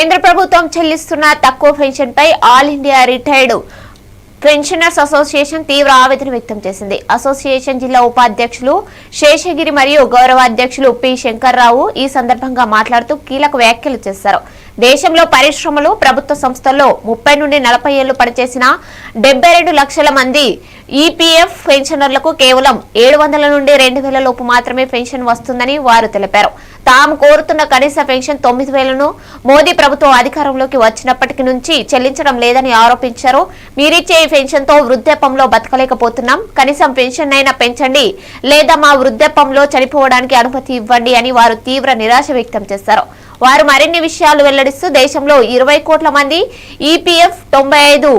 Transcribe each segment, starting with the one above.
కేంద్ర ప్రభుత్వం చెల్లిస్తున్న తక్కువ పెన్షన్ పై all India retired pensioners association తీవ్ర ఆవేదన వ్యక్తం చేసింది. అసోసియేషన్ జిల్లా ఉపాధ్యక్షులు శేషగిరి మరియు గౌరవ అధ్యక్షులు పి శంకర్రావు ఈ సందర్భంగా మాట్లాడుతూ కీలక వ్యాఖ్యలు చేశారు. దేశంలో పరిశ్రమలు ప్రభుత్వ సంస్థల్లో ముప్పై నుండి నలభై ఏళ్ళు పనిచేసిన డెబ్బై రెండు లక్షల మంది ఈపీఎఫ్ పెన్షనర్లకు కేవలం ఏడు వందల నుండి రెండు వేల లోపు మాత్రమే పెన్షన్ వస్తుందని వారు తెలిపారు. తాము కోరుతున్న కనీస పెన్షన్ తొమ్మిది వేలను మోదీ ప్రభుత్వం అధికారంలోకి వచ్చినప్పటి నుంచి చెల్లించడం లేదని ఆరోపించారు. మీరిచ్చే ఈ పెన్షన్తో వృద్ధాపంలో బతకలేకపోతున్నాం. కనీసం పెన్షన్ అయినా పెంచండి లేదా మా వృద్ధాపంలో చనిపోవడానికి అనుమతి ఇవ్వండి అని వారు తీవ్ర నిరాశ వ్యక్తం చేశారు. వారు మరిన్ని విషయాలు వెల్లడిస్తూ దేశంలో ఇరవై కోట్ల మంది ఈపీఎఫ్ తొంభై ఐదు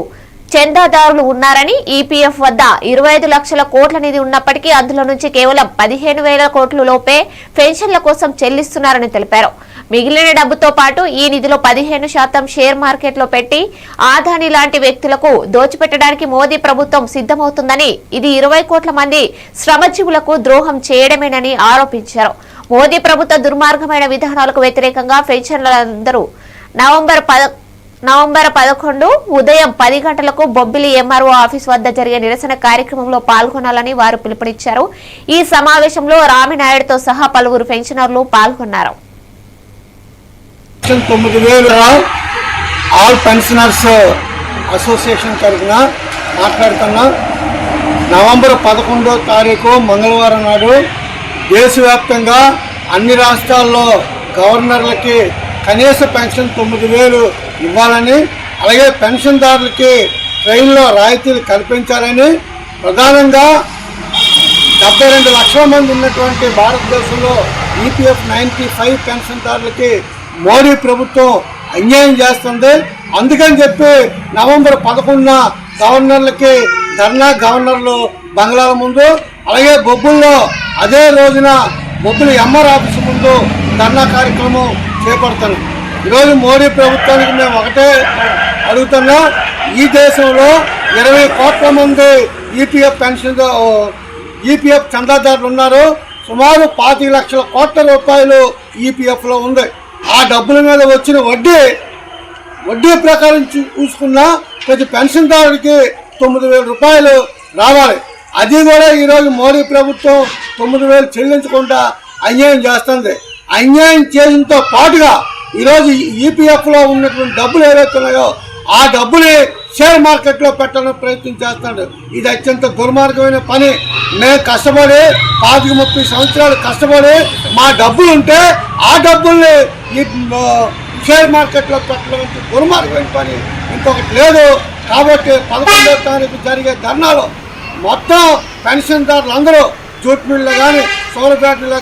చందాదారులు ఉన్నారని ఈపీఎఫ్ వద్ద ఇరవై ఐదు లక్షల కోట్ల నిధి ఉన్నప్పటికీ అందులో నుంచి కేవలం పదిహేను వేల కోట్ల లోపే పెన్షన్ల కోసం చెల్లిస్తున్నారని తెలిపారు. మిగిలిన డబ్బుతో పాటు ఈ నిధిలో పదిహేను శాతం షేర్ మార్కెట్లో పెట్టి ఆదాని లాంటి వ్యక్తులకు దోచిపెట్టడానికి మోదీ ప్రభుత్వం సిద్ధమవుతుందని ఇది ఇరవై కోట్ల మంది శ్రమజీవులకు ద్రోహం చేయడమేనని ఆరోపించారు. మోదీ ప్రభుత్వ దుర్మార్గమైన విధానాలకు వ్యతిరేకంగా పెన్షన్లందరూ నవంబర్ పద నవంబర్ పదకొండు ఉదయం పది గంటలకు బొబ్బిలి ఎంఆర్ఓ ఆఫీస్ వద్ద జరిగే నిరసన కార్యక్రమంలో పాల్గొనాలని వారు పిలుపునిచ్చారు. ఈ సమావేశంలో రామినాయుడుతో సహా పలువురు పెన్షనర్లు పాల్గొన్నారు. ఆల్ పెన్షనర్స్ అసోసియేషన్ తరఫున మాట్లాడుతున్నా. నవంబర్ పదకొండో తారీఖు మంగళవారం నాడు దేశవ్యాప్తంగా అన్ని రాష్ట్రాల్లో గవర్నర్లకి కనీస పెన్షన్ తొమ్మిది వేలు ఇవ్వాలని అలాగే పెన్షన్దారులకి ట్రైన్లో రాయితీలు కల్పించాలని ప్రధానంగా డెబ్బై రెండు లక్షల మంది ఉన్నటువంటి భారతదేశంలో ఈపీఎఫ్ నైంటీ ఫైవ్ పెన్షన్దారులకి మోడీ ప్రభుత్వం అన్యాయం చేస్తుంది. అందుకని చెప్పి నవంబర్ పదకొండున గవర్నర్లకి ధర్నా గవర్నర్లు బంగ్లాల ముందు అలాగే బొబ్బుల్లో అదే రోజున బొబ్బులు ఎంఆర్ ఆఫీస్ ముందు ధర్నా కార్యక్రమం చేపడతారు. ఈరోజు మోడీ ప్రభుత్వానికి మేము ఒకటే అడుగుతున్నా ఈ దేశంలో ఇరవై కోట్ల మంది ఈపీఎఫ్ పెన్షన్ ఈపీఎఫ్ చందాదారులు ఉన్నారు. సుమారు పాతిక లక్షల కోట్ల రూపాయలు ఈపీఎఫ్లో ఉంది. ఆ డబ్బుల మీద వచ్చిన వడ్డీ వడ్డీ ప్రకారం చూసుకున్న ప్రతి పెన్షన్దారుడికి తొమ్మిది వేల రూపాయలు రావాలి. అది కూడా ఈరోజు మోడీ ప్రభుత్వం తొమ్మిది వేలు చెల్లించకుండా అన్యాయం చేస్తుంది. అన్యాయం చేయడంతో పాటుగా ఈరోజు ఈపీఎఫ్లో ఉన్నటువంటి డబ్బులు ఏవైతే ఉన్నాయో ఆ డబ్బుని షేర్ మార్కెట్లో పెట్టాలని ప్రయత్నం చేస్తాడు. ఇది అత్యంత దుర్మార్గమైన పని. మేము కష్టపడి పాతిక ముప్పై సంవత్సరాలు కష్టపడి మా డబ్బులు ఉంటే ఆ డబ్బుల్ని షేర్ మార్కెట్లో పెట్టడం అంటే దుర్మార్గమైన పని. ఇంకొకటి లేదు. కాబట్టి పదకొండవ తారీఖు జరిగే ధర్నాలో మొత్తం పెన్షన్దారులు అందరూ జూట్ మిల్లు కానీ సోలర్ ఫ్యాక్టరీలో